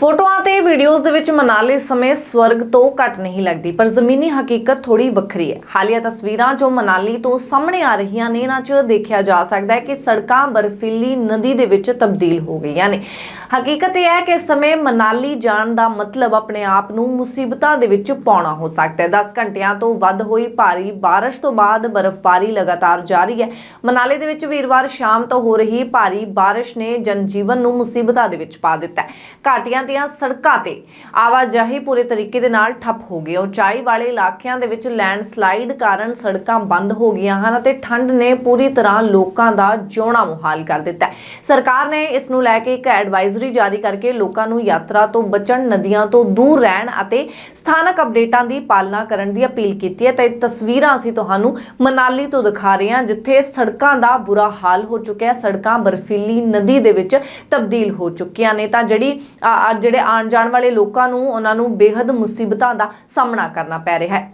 ਫੋਟੋਆਂ ਤੇ ਵੀਡੀਓਜ਼ ਦੇ ਵਿੱਚ ਮਨਾਲੀ ਸਮੇਂ ਸਵਰਗ ਤੋਂ ਘੱਟ ਨਹੀਂ ਲੱਗਦੀ, ਪਰ ਜ਼ਮੀਨੀ ਹਕੀਕਤ ਥੋੜੀ ਵੱਖਰੀ ਹੈ। ਹਾਲੀਆ ਤਸਵੀਰਾਂ ਜੋ ਮਨਾਲੀ ਤੋਂ ਸਾਹਮਣੇ ਆ ਰਹੀਆਂ ਨੇ, ਇਹਨਾਂ 'ਚ ਦੇਖਿਆ ਜਾ ਸਕਦਾ ਹੈ ਕਿ ਸੜਕਾਂ ਬਰਫੀਲੀ ਨਦੀ ਦੇ ਵਿੱਚ ਤਬਦੀਲ ਹੋ ਗਈਆਂ ਨੇ। ਹਕੀਕਤ ਇਹ ਹੈ ਕਿ ਇਸ ਸਮੇਂ ਮਨਾਲੀ ਜਾਣ ਦਾ ਮਤਲਬ ਆਪਣੇ ਆਪ ਨੂੰ ਮੁਸੀਬਤਾਂ ਦੇ ਵਿੱਚ ਪਾਉਣਾ ਹੋ ਸਕਦਾ ਹੈ। 10 ਘੰਟਿਆਂ ਤੋਂ ਵੱਧ ਹੋਈ ਭਾਰੀ ਬਾਰਿਸ਼ ਤੋਂ ਬਾਅਦ ਬਰਫ਼ਬਾਰੀ ਲਗਾਤਾਰ ਜਾਰੀ ਹੈ। ਮਨਾਲੀ ਦੇ ਵਿੱਚ ਵੀਰਵਾਰ ਸ਼ਾਮ ਤੋਂ ਹੋ ਰਹੀ ਭਾਰੀ ਬਾਰਿਸ਼ ਨੇ ਜਨਜੀਵਨ ਨੂੰ ਮੁਸੀਬਤਾਂ ਦੇ ਵਿੱਚ ਪਾ ਦਿੱਤਾ ਹੈ। ਘਾਟੀਆਂ ਦੀਆਂ ਸੜਕਾਂ ਤੇ ਆਵਾਜਾਈ ਪੂਰੇ ਤਰੀਕੇ ਦੇ ਨਾਲ ਠੱਪ ਹੋ ਗਈ ਉਚਾਈ ਵਾਲੇ ਇਲਾਕਿਆਂ ਦੇ ਵਿੱਚ ਲੈਂਡਸਲਾਈਡ ਕਾਰਨ ਸੜਕਾਂ ਬੰਦ ਹੋ ਗਈਆਂ ਹਨ ਅਤੇ ਠੰਡ ਨੇ ਪੂਰੀ ਤਰ੍ਹਾਂ ਲੋਕਾਂ ਦਾ ਜਿਉਣਾ ਮੁਹਾਲ ਕਰ ਦਿੱਤਾ ਹੈ। ਸਰਕਾਰ ਨੇ ਇਸ ਨੂੰ ਲੈ ਕੇ ਇੱਕ ਐਡਵਾਈਜ਼ਰੀ ਜਾਰੀ ਕਰਕੇ ਲੋਕਾਂ ਨੂੰ ਯਾਤਰਾ ਤੋਂ ਬਚਣ, ਨਦੀਆਂ ਤੋਂ ਦੂਰ ਰਹਿਣ ਅਤੇ ਸਥਾਨਕ ਅਪਡੇਟਾਂ ਦੀ ਪਾਲਣਾ ਕਰਨ ਦੀ ਅਪੀਲ ਕੀਤੀ ਹੈ। ਤਾਂ ਤਸਵੀਰਾਂ ਅਸੀਂ ਤੁਹਾਨੂੰ ਮਨਾਲੀ ਤੋਂ ਦਿਖਾ ਰਹੇ ਹਾਂ, ਜਿੱਥੇ ਸੜਕਾਂ ਦਾ ਬੁਰਾ ਹਾਲ ਹੋ ਚੁੱਕਿਆ ਹੈ। ਸੜਕਾਂ ਬਰਫੀਲੀ ਨਦੀ ਦੇ ਵਿੱਚ ਤਬਦੀਲ ਹੋ ਚੁੱਕੀਆਂ ਨੇ। ਤਾਂ ਜਿਹੜੀ ਜਿਹੜੇ ਆਉਣ ਜਾਣ ਵਾਲੇ ਲੋਕਾਂ ਨੂੰ ਉਹਨਾਂ ਨੂੰ ਬੇਹੱਦ ਮੁਸੀਬਤਾਂ ਦਾ ਸਾਹਮਣਾ ਕਰਨਾ ਪੈ ਰਿਹਾ ਹੈ।